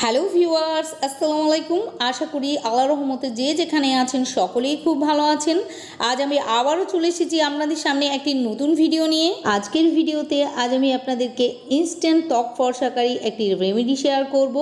Hello viewers আসসালামু আলাইকুম আশা করি আল্লাহ রহমতে যে যেখানে আছেন সকলেই খুব ভালো আছেন। আজ আমি আবারও চলে এসেছি আপনাদের সামনে একটি নতুন ভিডিও নিয়ে। আজকের ভিডিওতে আজ আমি আপনাদেরকে ইনস্ট্যান্ট ত্বক ফর্সাকারী একটি রেমেডি শেয়ার করব।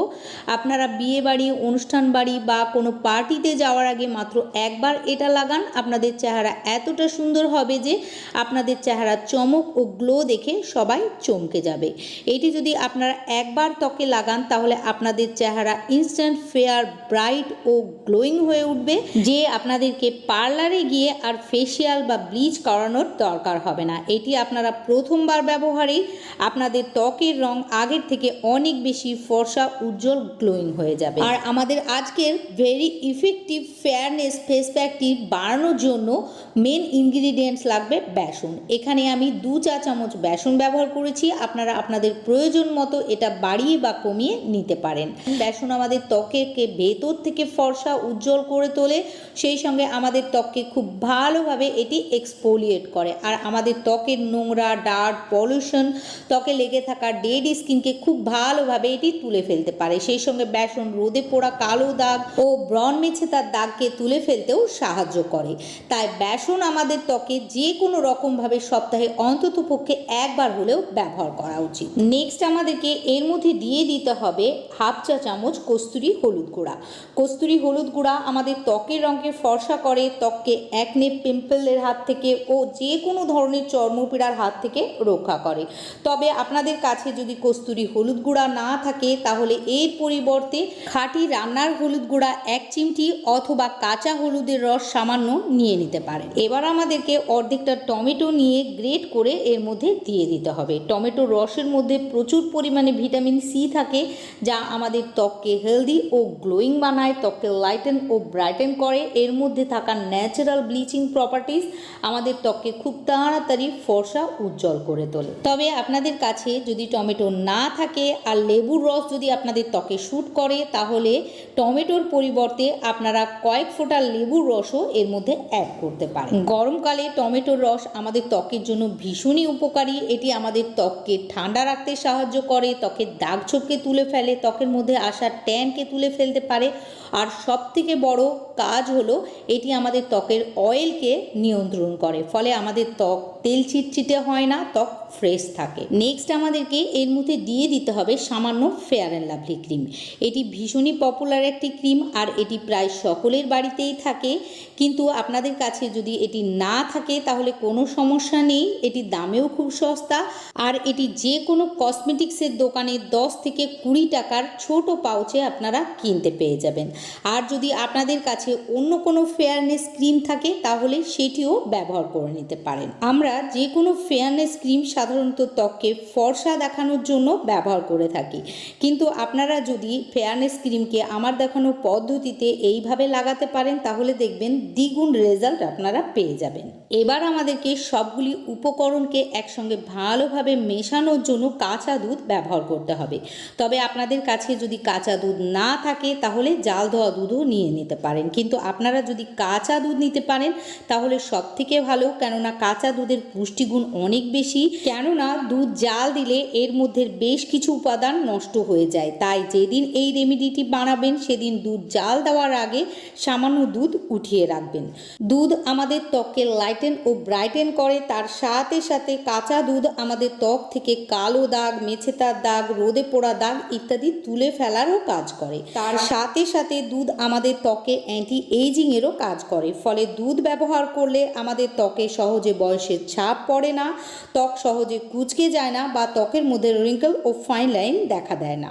আপনারা বিয়ে বাড়ি, অনুষ্ঠান বাড়ি বা কোনো পার্টিতে যাওয়ার আগে মাত্র একবার এটা লাগান। আপনাদের চেহারা এতটা সুন্দর হবে যে আপনাদের চেহারা চমক ও গ্লো দেখে সবাই চমকে যাবে। এটি যদি আপনারা একবার ত্বকে লাগান, তাহলে আপনাদের চেহারা ইনস্ট্যান্ট ফেয়ার ব্রাইট ও গ্লোয়িং হয়ে উঠবে। যে আপনাদেরকে পার্লারে গিয়ে আর ফেসিয়াল বা ব্লিচ করানোর দরকার হবে না। এটি আপনারা প্রথমবার ব্যবহারেই আপনাদের ত্বকের রং আগের থেকে অনেক বেশি ফর্সা, উজ্জ্বল গ্লোয়িং হয়ে যাবে। আর আমাদের আজকের ভেরি ইফেক্টিভ ফেয়ারনেস ফেস প্যাকটি বাড়ানোর জন্য মেন ইনগ্রিডিয়েন্টস লাগবে বেসন। এখানে আমি দু চা চামচ বেসন ব্যবহার করেছি। আপনারা আপনাদের প্রয়োজন মতো এটা বাড়িয়ে বা কমিয়ে নিতে পারেন। বেসন আমাদের ত্বকেরকে ভেতর থেকে ফর্সা, উজ্জ্বল করে তোলে। সেই সঙ্গে আমাদের ত্বককে খুব ভালোভাবে এটি এক্সপোলিয়েট করে। আর আমাদের ত্বকের নোংরা ডার্ট পলিউশন ত্বকে লেগে থাকা ডেড স্কিনকে খুব ভালোভাবে এটি তুলে ফেলতে পারে। সেই সঙ্গে বেসন রোদে পোড়া কালো দাগ ও ব্রণ মেছে তার দাগকে তুলে ফেলতেও সাহায্য করে। তাই বেসন আমাদের ত্বকে যে কোনো রকমভাবে সপ্তাহে অন্তত পক্ষে একবার হলেও ব্যবহার করা উচিত। নেক্সট আমাদেরকে এর মধ্যে দিয়ে দিতে হবে হাফ চা চামচ কস্তুরি হলুদ গুঁড়া। কস্তুরি হলুদ গুঁড়া আমাদের ত্বকের রঙকে ফর্সা করে, ত্বককে একনে পিম্পলের হাত থেকে ও যে কোনো ধরনের চর্মপীড়ার হাত থেকে রক্ষা করে। তবে আপনাদের কাছে যদি কস্তুরি হলুদ গুঁড়া না থাকে, তাহলে এর পরিবর্তে খাঁটি রান্নার হলুদ গুঁড়া, এক চিমটি অথবা কাঁচা হলুদের রস সামান্য নিয়ে নিতে পারেন। এবার আমাদেরকে অর্ধেকটা টমেটো নিয়ে গ্রেট করে এর মধ্যে দিয়ে দিতে হবে। টমেটো রসের মধ্যে প্রচুর পরিমাণে ভিটামিন সি থাকে, যা আমাদের ত্বককে হেলদি ও গ্লোয়িং বানায়, ত্বককে লাইটেন ও ব্রাইটেন করে। এর মধ্যে থাকা ন্যাচারাল ব্লিচিং প্রপার্টিস আমাদের ত্বককে খুব তাড়াতাড়ি ফর্সা উজ্জ্বল করে তোলে। তবে আপনাদের কাছে যদি টমেটো না থাকে আর লেবুর রস যদি আপনাদের ত্বকে শ্যুট করে, তাহলে টমেটোর পরিবর্তে আপনারা কয়েক ফোঁটা লেবুর রসও এর মধ্যে অ্যাড করতে পারেন। গরমকালে টমেটোর রস আমাদের ত্বকের জন্য ভীষণই উপকারী। এটি আমাদের ত্বককে ঠান্ডা রাখতে সাহায্য করে, ত্বকের দাগ ছোপকে তুলে ফেলে, ত্বকের মধ্যে আসা ট্যানকে তুলে ফেলতে পারে। আর সব থেকে বড় কাজ হলো, এটি আমাদের ত্বকের অয়েলকে নিয়ন্ত্রণ করে। ফলে আমাদের ত্বক তেল চিটচিটে হয় না, ত্বক ফ্রেশ থাকে। নেক্সট আমাদেরকে এর মধ্যে দিয়ে দিতে হবে সামান্য ফেয়ার অ্যান্ড লাভলি ক্রিম এটি ভীষণই পপুলার একটি ক্রিম আর এটি প্রায় সকলের বাড়িতেই থাকে। কিন্তু আপনাদের কাছে যদি এটি না থাকে, তাহলে কোনো সমস্যা নেই। এটি দামেও খুব সস্তা আর এটি যে কোনো কসমেটিক্সের দোকানে দশ থেকে কুড়ি টাকার ছোট পাউচে আপনারা কিনতে পেয়ে যাবেন। আর যদি আপনাদের কাছে অন্য কোনো ফেয়ারনেস ক্রিম থাকে, তাহলে সেটিও ব্যবহার করে নিতে পারেন। আমরা যে কোনো ফেয়ারনেস ক্রিম সাধারণত ত্বককে ফর্সা দেখানোর জন্য ব্যবহার করে থাকি। কিন্তু আপনারা যদি ফেয়ারনেস ক্রিমকে আমার দেখানো পদ্ধতিতে এইভাবে লাগাতে পারেন, তাহলে দেখবেন দ্বিগুণ রেজাল্ট আপনারা পেয়ে যাবেন। এবার আমাদেরকে সবগুলি উপকরণকে একসঙ্গে ভালোভাবে মেশানোর জন্য কাঁচা দুধ ব্যবহার করতে হবে। তবে আপনাদের কাছে যদি কাঁচা দুধ না থাকে, তাহলে জাল ধোয়া দুধও নিয়ে নিতে পারেন। কিন্তু আপনারা যদি কাঁচা দুধ নিতে পারেন, তাহলে সব থেকে ভালো। কেননা কাঁচা দুধের পুষ্টিগুণ অনেক বেশি। কেননা দুধ জাল দিলে এর মধ্যে বেশ কিছু উপাদান নষ্ট হয়ে যায়। তাই যেদিন এই রেমিডিটি বানাবেন, সেদিন দুধ জাল দেওয়ার আগে সামান্য দুধ উঠিয়ে রাখবেন। দুধ আমাদের ত্বককে লাইটেন ও ব্রাইটেন করে, তার সাথে সাথে কাঁচা দুধ আমাদের ত্বক থেকে কালো দাগ মেছেতার দাগ, রোদে পোড়া দাগ ইত্যাদি তুলে ফেলারও কাজ করে। তার সাথে সাথে দুধ আমাদের ত্বকে অ্যান্টি এইজিংয়েরও কাজ করে। ফলে দুধ ব্যবহার করলে আমাদের ত্বকে সহজে বয়সের ছাপ পড়ে না, ত্বক সহজে কুচকে যায় না বা ত্বকের মধ্যে রিঙ্কল ও ফাইন লাইন দেখা দেয় না।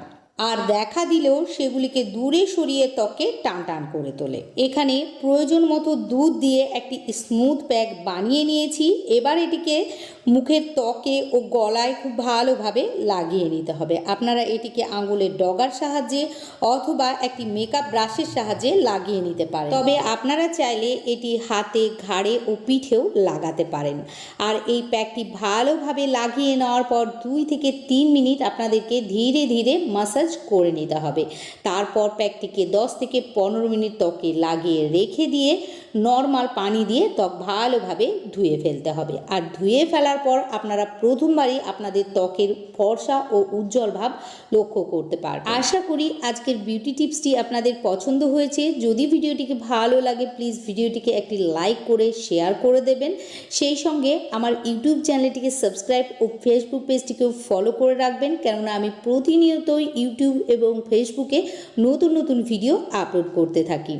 আর দেখা দিলেও সেগুলিকে দূরে সরিয়ে ত্বকে টান টান করে তোলে। এখানে প্রয়োজন মতো দুধ দিয়ে একটি স্মুথ প্যাক বানিয়ে নিয়েছি। এবার এটিকে মুখের ত্বকে ও গলায় খুব ভালোভাবে লাগিয়ে নিতে হবে। আপনারা এটিকে আঙুলের ডগার সাহায্যে অথবা একটি মেকআপ ব্রাশের সাহায্যে লাগিয়ে নিতে পারেন। তবে আপনারা চাইলে এটি হাতে, ঘাড়ে ও পিঠেও লাগাতে পারেন। আর এই প্যাকটি ভালোভাবে লাগিয়ে নেওয়ার পর দুই থেকে তিন মিনিট আপনাদেরকে ধীরে ধীরে মাসাজ করে নিতে হবে। তারপর প্যাকটিকে দশ থেকে পনেরো মিনিট ত্বকে লাগিয়ে রেখে দিয়ে নর্মাল পানি দিয়ে ত্বক ভালোভাবে ধুয়ে ফেলতে হবে। আর ধুয়ে ফেলার পর আপনারা প্রথমবারই আপনাদের ত্বকের ফর্সা ও উজ্জ্বল ভাব লক্ষ্য করতে পারবেন। আশা করি আজকের বিউটি টিপসটি আপনাদের পছন্দ হয়েছে। যদি ভিডিওটিকে ভালো লাগে প্লিজ ভিডিওটিকে একটি লাইক করে শেয়ার করে দেবেন। সেই সঙ্গে আমার ইউটিউব চ্যানেলটিকে সাবস্ক্রাইব ও ফেসবুক পেজটিকেও ফলো করে রাখবেন। কেননা আমি প্রতিনিয়তই ইউটিউব এবং ফেসবুকে নতুন নতুন ভিডিও আপলোড করতে থাকি।